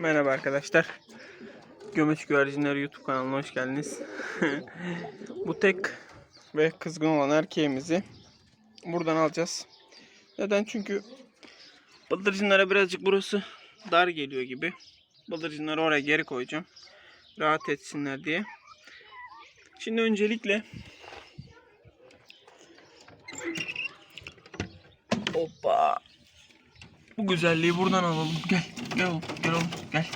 Merhaba arkadaşlar. Gömeç Güvercinleri YouTube kanalına hoş geldiniz. Bu tek ve kızgın olan erkeğimizi buradan alacağız. Neden? Çünkü bıldırcınlara birazcık burası dar geliyor gibi. Bıldırcınları oraya geri koyacağım. Rahat etsinler diye. Şimdi öncelikle Hoppa. Bu güzelliği buradan alalım. Gel. Gel oğlum. Gel oğlum. Gel.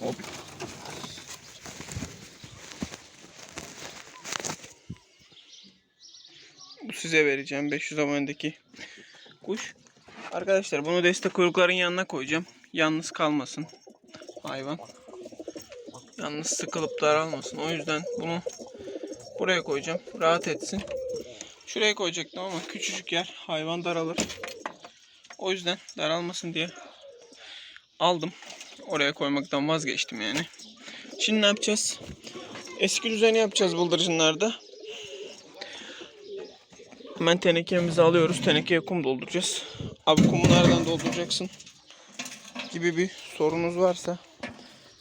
Hop. Bu size vereceğim 500 abonedeki kuş. Arkadaşlar bunu destek kuyrukların yanına koyacağım. Yalnız kalmasın hayvan. Yalnız sıkılıp daralmasın. O yüzden bunu buraya koyacağım. Rahat etsin. Şuraya koyacaktım ama küçücük yer. Hayvan daralır. O yüzden daralmasın diye aldım. Oraya koymaktan vazgeçtim yani. Şimdi ne yapacağız? Eski düzeni yapacağız bıldırcınlarda. Hemen tenekemizi alıyoruz. Tenekeye kum dolduracağız. Abi kumu nereden dolduracaksın? Gibi bir sorunuz varsa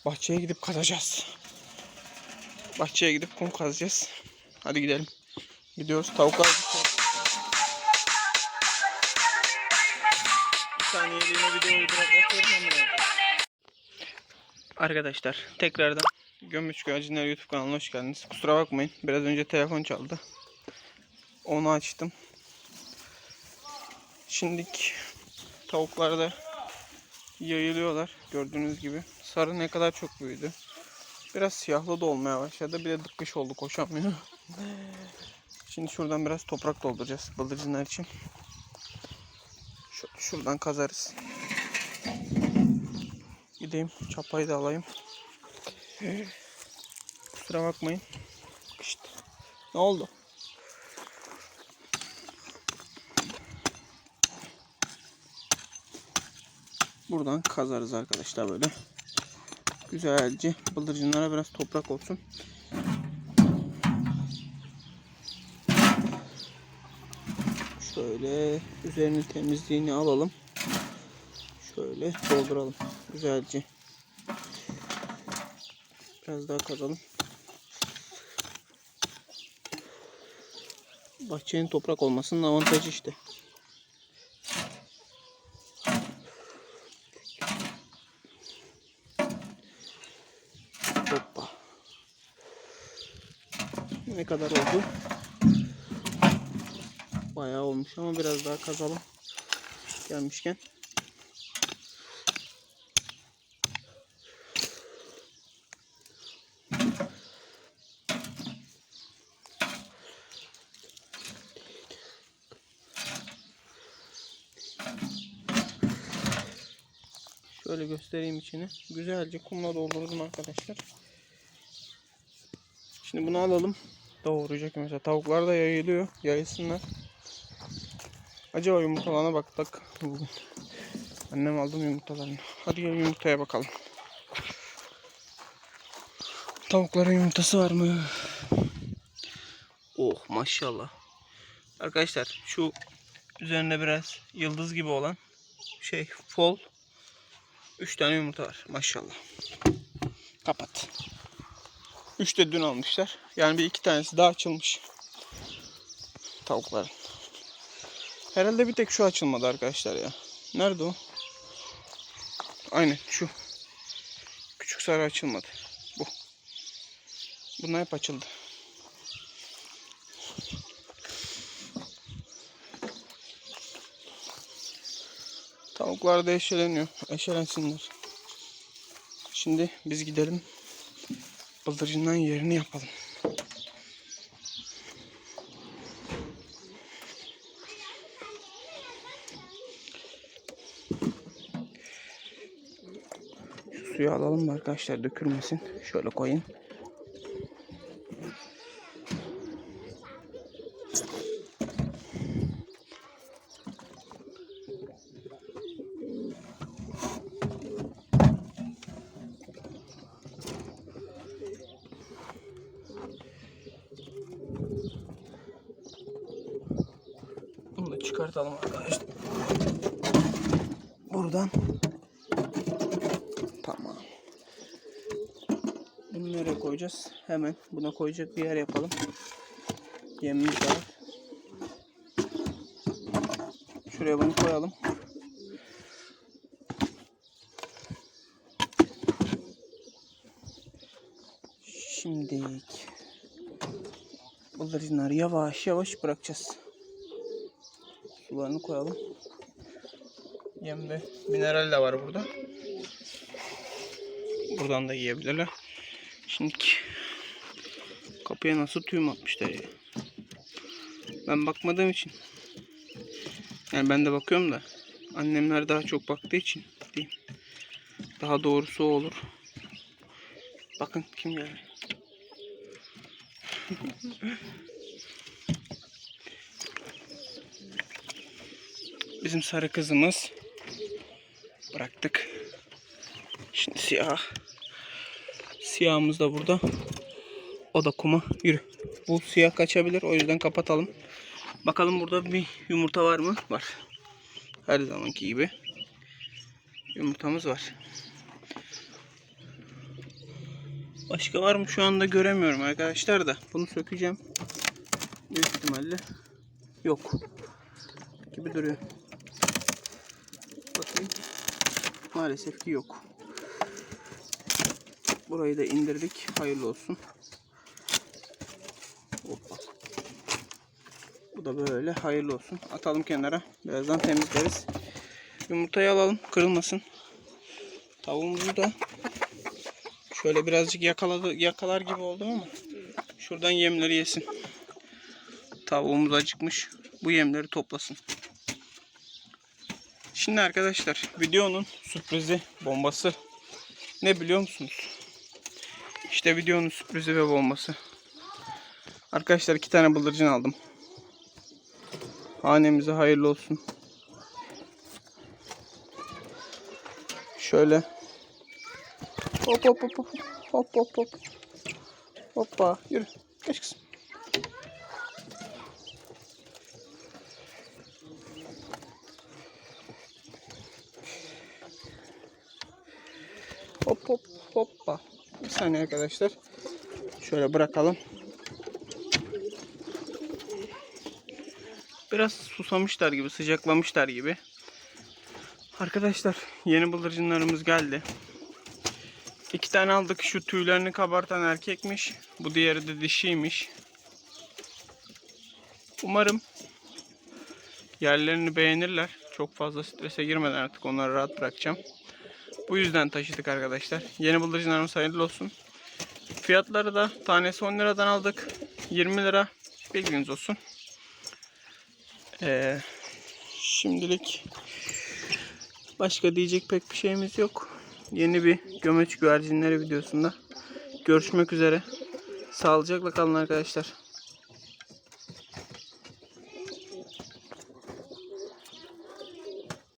bahçeye gidip kazacağız. Bahçeye gidip kum kazacağız. Hadi gidelim. Gidiyoruz. Tavuklar Bir saniyeliğine videoyu bırakıyorum ama. Arkadaşlar tekrardan Gömüç Güvercinler YouTube kanalına hoş geldiniz. Kusura bakmayın. Biraz önce telefon çaldı. Onu açtım. Şimdilik tavuklar da yayılıyorlar. Gördüğünüz gibi. Sarı ne kadar çok büyüdü. Biraz siyahlı da olmaya başladı. Bir de dıkkış oldu koşamıyor. Şimdi şuradan biraz toprak dolduracağız bıldırcınlar için. Şu, şuradan kazarız. Gideyim çapayı da alayım. Kusura bakmayın. İşte. Ne oldu? Buradan kazarız arkadaşlar böyle. Güzelce bıldırcınlara biraz toprak olsun. Şöyle üzerinin temizliğini alalım. Şöyle dolduralım. Güzelce. Biraz daha kazalım. Bahçenin toprak olmasının avantajı işte. Hoppa. Ne kadar oldu? Bayağı olmuş ama biraz daha kazalım. Gelmişken. Şöyle göstereyim içini. Güzelce kumla doldurdum arkadaşlar. Şimdi bunu alalım. Doğuracak mesela. Tavuklar da yayılıyor. Yayılsınlar. Acaba yumurtalarına baktık bugün. Annem aldım yumurtalarını. Hadi gel yumurtaya bakalım. Tavukların yumurtası var mı? Oh maşallah. Arkadaşlar şu üzerinde biraz yıldız gibi olan şey fol. 3 tane yumurta var maşallah. Kapat. 3 de dün almışlar. Yani bir iki tanesi daha açılmış. Tavukların. Herhalde bir tek şu açılmadı arkadaşlar ya. Nerede o? Aynen şu. Küçük sarı açılmadı. Bu. Bunlar hep açıldı. Tavuklar da eşeleniyor. Eşelensinler. Şimdi biz gidelim. Bıldırcından yerini yapalım. Suyu alalım da arkadaşlar dökülmesin. Şöyle koyayım. Bunu çıkartalım arkadaşlar. Buradan Tamam. Bunu nereye koyacağız? Hemen buna koyacak bir yer yapalım. Yemimiz var. Şuraya bunu koyalım. Şimdi bıldırcınları yavaş yavaş bırakacağız. Sularını koyalım. Yem ve mineral de var burada. Buradan da yiyebilirler. Şimdi kapıya nasıl tüyüm atmışlar ya. Ben bakmadığım için. Yani ben de bakıyorum da annemler daha çok baktığı için diyeyim. Daha doğrusu olur. Bakın kim geldi. Bizim sarı kızımız. Bıraktık. Şimdi siyah. Siyahımız da burada. O da kuma. Yürü. Bu siyah kaçabilir. O yüzden kapatalım. Bakalım burada bir yumurta var mı? Var. Her zamanki gibi. Yumurtamız var. Başka var mı? Şu anda göremiyorum arkadaşlar da. Bunu sökeceğim. Büyük ihtimalle yok. Gibi duruyor. Bakayım. Maalesef ki yok. Burayı da indirdik. Hayırlı olsun. Hoppa. Bu da böyle hayırlı olsun. Atalım kenara. Birazdan temizleriz. Yumurtayı alalım. Kırılmasın. Tavuğumuzu da şöyle birazcık yakaladı, yakalar gibi oldu ama şuradan yemleri yesin. Tavuğumuz acıkmış. Bu yemleri toplasın. Şimdi arkadaşlar videonun sürprizi bombası ne biliyor musunuz? İşte videonun sürprizi ve bombası. Arkadaşlar iki tane bıldırcın aldım. Hanemize hayırlı olsun. Şöyle. Hop hop hop hop. Hop hop hop. Hoppa yürü. Geç kızım. Hop hop hoppa. Bir saniye arkadaşlar. Şöyle bırakalım. Biraz susamışlar gibi, sıcaklamışlar gibi. Arkadaşlar yeni bıldırcınlarımız geldi. İki tane aldık. Şu tüylerini kabartan erkekmiş. Bu diğeri de dişiymiş. Umarım yerlerini beğenirler. Çok fazla strese girmeden artık onları rahat bırakacağım. Bu yüzden taşıdık arkadaşlar. Yeni bıldırcınlarımız hayırlı olsun. Fiyatları da tanesi 10 liradan aldık. 20 lira. Bilginiz olsun. Ee, şimdilik başka diyecek pek bir şeyimiz yok. Yeni bir gömeç güvercinleri videosunda görüşmek üzere. Sağlıcakla kalın arkadaşlar.